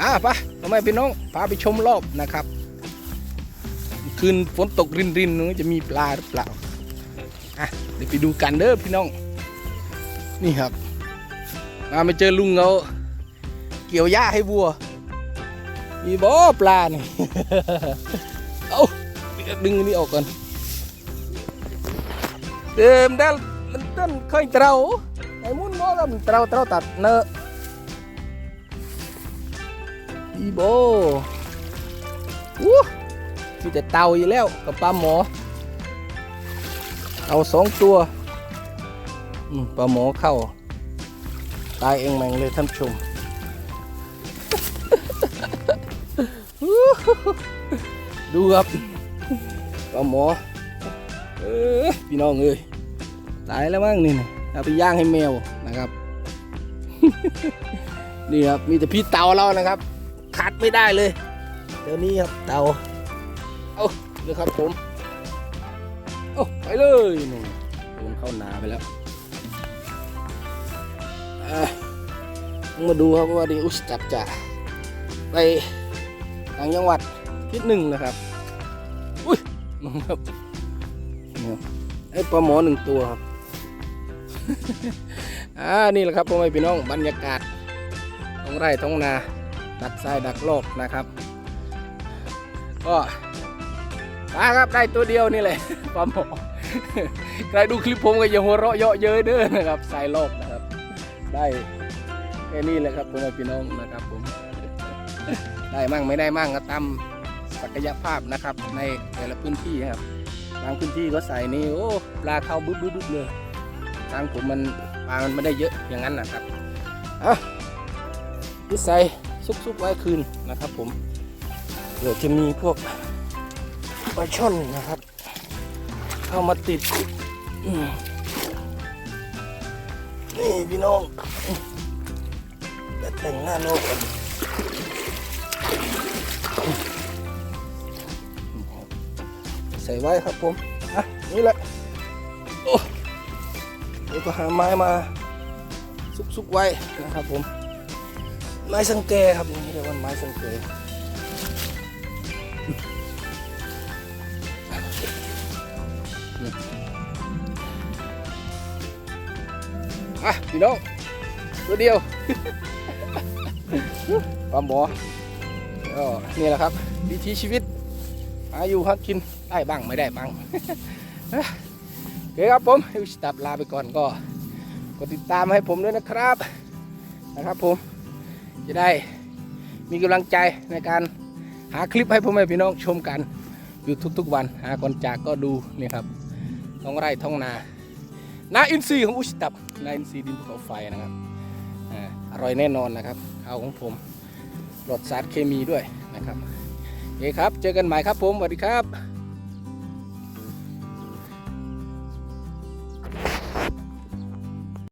อะไปทำไมพี่น้องพาไปชมรอบนะครับ คืนฝนตกรินรินๆนู้นจะมีปลาหรือเปล่าอะเดี๋ยวไปดูกันเด้อพี่น้อง นี่ครับ มามาเจอลุงเขาเกี่ยวหญ้าให้วัว มีบ่อปลานี่เอาดึงนี่ออกก่อนเดิมได้มันต้นเคยเตราไอ้มุนบ่แล้วมันเตราเตราตัดเนอะ อีโบอู้มีแต่เต่าอยู่แล้วกับปลาหมอ เอาสองตัวปลาหมอเข้า ตายเองแม่งเลยท่านผู้ชมดูครับปลาหมอ เออพี่น้องเอ้ยตายแล้วมั้งนี่นะเอาไปย่างให้แมวนะครับ นี่ครับ มีแต่พี่เต่าเรานะครับ ขาดไม่ได้เลย เดี๋ยวนี้ครับเตาเอาเลยครับผมเอาไปเลยนี่โดนเข้านาไปแล้วอ่อมาดูครับว่าดิอุสจับจ่าไปต่างจังหวัดทิศหนึ่งนะครับ อุ้ยน้องครับเนี่ยไอ้ปลาหมอหนึ่งตัวครับอ่านี่แหละครับพ่อแม่พี่น้องบรรยากาศท้องไร่ท้องนา ดักทรายดักโลกนะครับ ก็มาครับได้ตัวเดียวนี่แหละปลาหมอใครดูคลิปผมก็อย่าหัวเราะเยาะเย้ยเด้อนะครับสายโลกนะครับ ได้แค่นี้แหละครับพ่อแม่พี่น้องนะครับผม ได้มั่งไม่ได้มั่งก็ตามศักยภาพนะครับ ในแต่ละพื้นที่ครับบางพื้นที่ก็ใส่นี่โอ้ปลาเข้าบึ๊บบึ๊บเลยทางผมมันปลามันไม่ได้เยอะอย่างนั้นนะครับอะที่ใส่ ซุกๆไว้คืนนะครับผมเดี๋ยวจะมีพวกปลาช่อนนะครับ เข้ามาติดนี่พี่น้องเดี๋ยวแต่งหน้าโลกกันใส่ไว้ครับผมอะนี่แหละโอ้เดี๋ยวก็หาไม้มาซุกๆไว้นะครับผม ไม้สังเกครับนี่เรียกว่าไม้สังเกอะพี่น้องตัวเดียวปลาหมอก็นี่แหละครับวิถีชีวิตอาอยู่ครับกินได้บ้างไม่ได้บ้างโอเคครับผมตับลาไปก่อนก็กดติดตามให้ผมด้วยนะครับนะครับผม จะได้มีกำลังใจในการหาคลิปให้พ่อแม่พี่น้องชมกันอยู่ทุกๆวันหาก่อนจากก็ดูนี่ครับท้องไร่ท้องนานาอินทรีย์ของอุชตับนาอินทรีย์ดินภูเขาไฟนะครับอร่อยแน่นอนนะครับข้าวของผมปลดสารเคมีด้วยนะครับโอเคครับ เจอกันใหม่ครับผมสวัสดีครับ